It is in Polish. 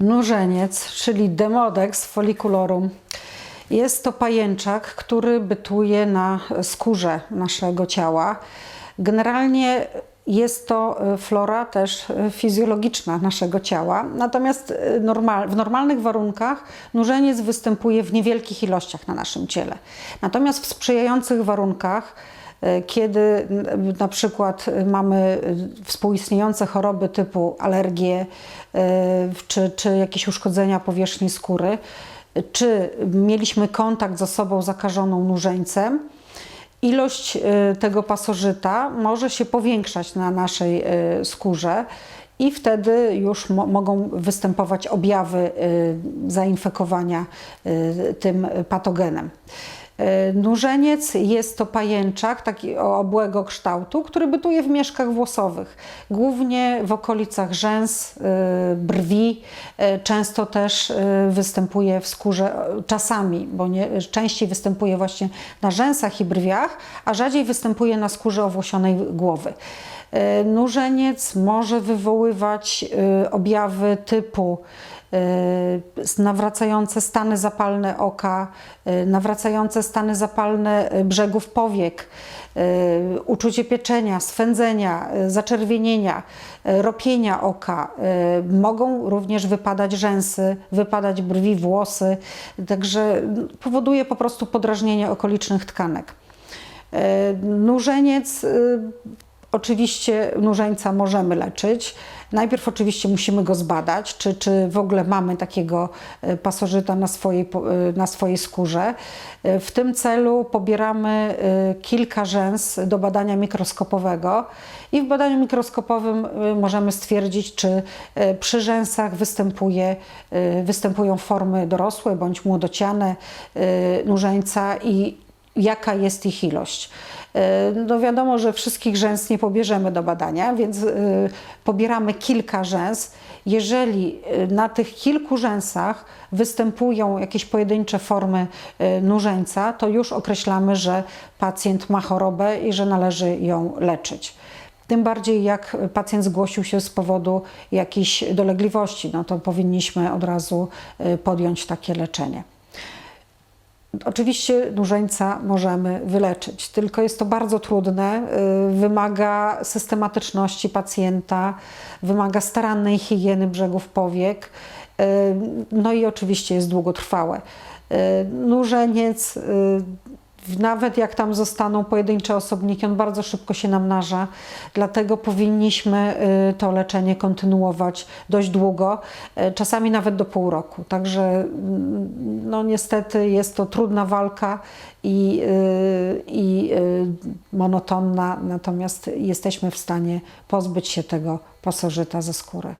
Nurzeniec, czyli Demodex folliculorum. Jest to pajęczak, który bytuje na skórze naszego ciała. Generalnie jest to e, flora też e, fizjologiczna naszego ciała, natomiast e, normal, w normalnych warunkach nurzeniec występuje w niewielkich ilościach na naszym ciele. Natomiast w sprzyjających warunkach, kiedy n- na przykład mamy e, współistniejące choroby typu alergie e, czy, czy jakieś uszkodzenia powierzchni skóry, czy mieliśmy kontakt z osobą zakażoną nurzeńcem, ilość e, tego pasożyta może się powiększać na naszej e, skórze i wtedy już mo- mogą występować objawy e, zainfekowania e, tym patogenem. E, Nurzeniec jest to pajęczak taki obłego kształtu, który bytuje w mieszkach włosowych, głównie w okolicach rzęs, e, brwi. E, Często też występuje w skórze czasami, bo nie, częściej występuje właśnie na rzęsach i brwiach, a rzadziej występuje na skórze owłosionej głowy. Nurzeniec może wywoływać objawy typu nawracające stany zapalne oka, e, nawracające stany zapalne e, brzegów powiek, uczucie pieczenia, swędzenia, zaczerwienienia, ropienia oka. Mogą również wypadać rzęsy, wypadać brwi, włosy, także powoduje po prostu podrażnienie okolicznych tkanek. Nurzeniec, y, oczywiście nurzeńca możemy leczyć. Najpierw oczywiście musimy go zbadać, czy, czy w ogóle mamy takiego e, pasożyta na swojej, e, na swojej skórze. E, W tym celu pobieramy kilka rzęs do badania mikroskopowego i w badaniu mikroskopowym możemy stwierdzić, czy przy rzęsach występuje, występują formy dorosłe bądź młodociane nurzeńca i jaka jest ich ilość. E, No wiadomo, że wszystkich rzęs nie pobierzemy do badania, więc e, pobieramy kilka rzęs. Jeżeli e, na tych kilku rzęsach występują jakieś pojedyncze formy nurzeńca, to już określamy, że pacjent ma chorobę i że należy ją leczyć. Tym bardziej jak pacjent zgłosił się z powodu jakichś dolegliwości, no to powinniśmy od razu podjąć takie leczenie. Oczywiście nurzeńca możemy wyleczyć, tylko jest to bardzo trudne, y, wymaga systematyczności pacjenta, wymaga starannej higieny brzegów powiek, y, no i oczywiście jest długotrwałe. Y, Nurzeniec, nawet jak tam zostaną pojedyncze osobniki, on bardzo szybko się namnaża, dlatego powinniśmy y, to leczenie kontynuować dość długo, y, czasami nawet do pół roku. Także mm, no niestety jest to trudna walka i, y, i monotonna, natomiast jesteśmy w stanie pozbyć się tego pasożyta ze skóry.